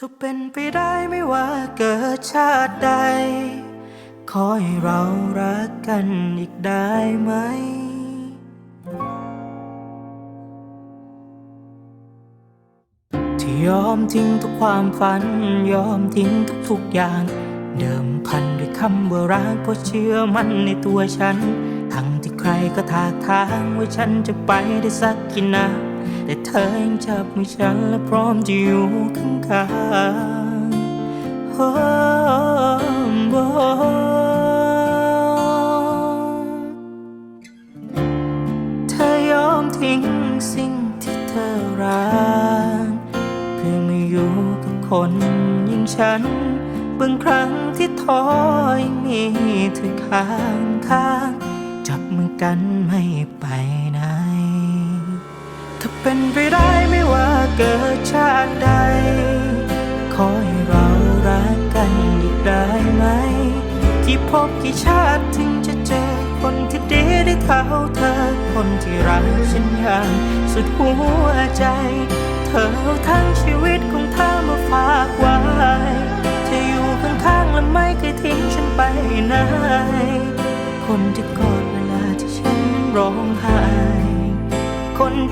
ถ้าเป็นไปได้ไม่ว่าเกิดชาติใด ขอให้เรารักกันอีกได้ไหม ที่ยอมทิ้งทุกความฝัน ยอมทิ้งทุกๆอย่าง เดิมพันด้วยคำว่ารักเพราะเชื่อมันในตัวฉัน ทั้งที่ใครก็ทากทางว่าฉันจะไปได้สักกี่นา แต่เธอยังจับมือฉันและพร้อมจะอยู่ข้างๆโอ้โเธอยอมทิ้งสิ่งที่เธอรักเพื่อมาอยู่กับคนอย่างฉันบางครั้งที่ท้อยังมีเธอข้างข้างๆจับมือกันไม่ไปนถ้า เป็นไปได้ไม่ว่าเกิดชาติใด ขอให้เรารักกันอีกได้ไหมกี่ภพกี่ชาติถึงจะเจอคนที่ดีได้เท่าเธอ คนที่รักฉันอย่างสุดหัวใจ เธอทั้งชีวิตของเธอมาฝากไว้เธอยู่ข้างๆและไม่เคยทิ้งฉันไปไหนคนที่กอดเวลาที่ฉันร้องไห้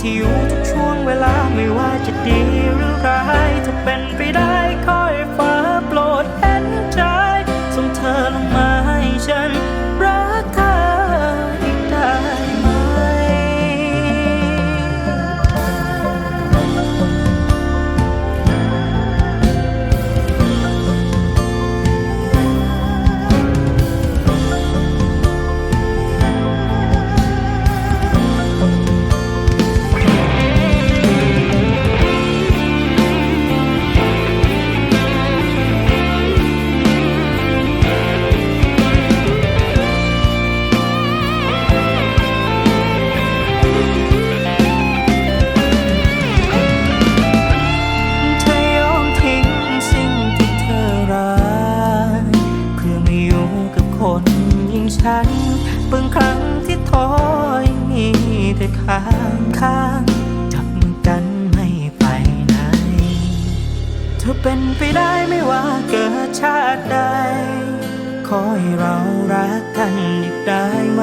ที่อยู่ทุกช่วงเวลาไม่ว่าจะดีหรือร้ายถ้าเป็นไปได้คอยฟัง ฉันบางครั้งที่ท้อยมีเธอข้างข้างจับมือกันไม่ไปไหน เธอเป็นไปได้ไม่ว่าเกิดชาติใด ขอให้เรารักกันอีกได้ไหม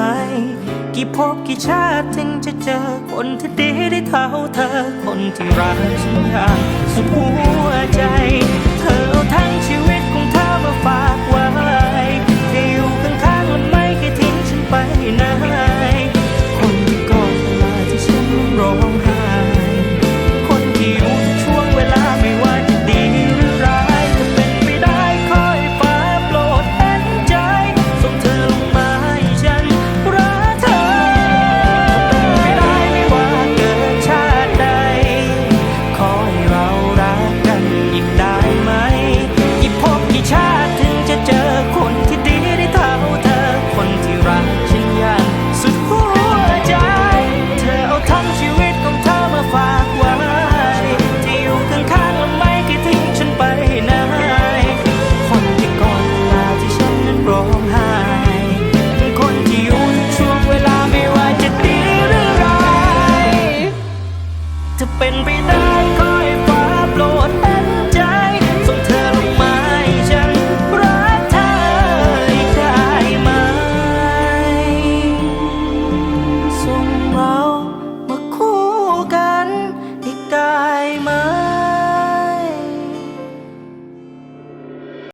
กี่ภพกี่ชาติถึงจะเจอคนที่ดีได้เท่าเธอ คนที่รักฉันอย่างสุดหัวใจ เป็นไป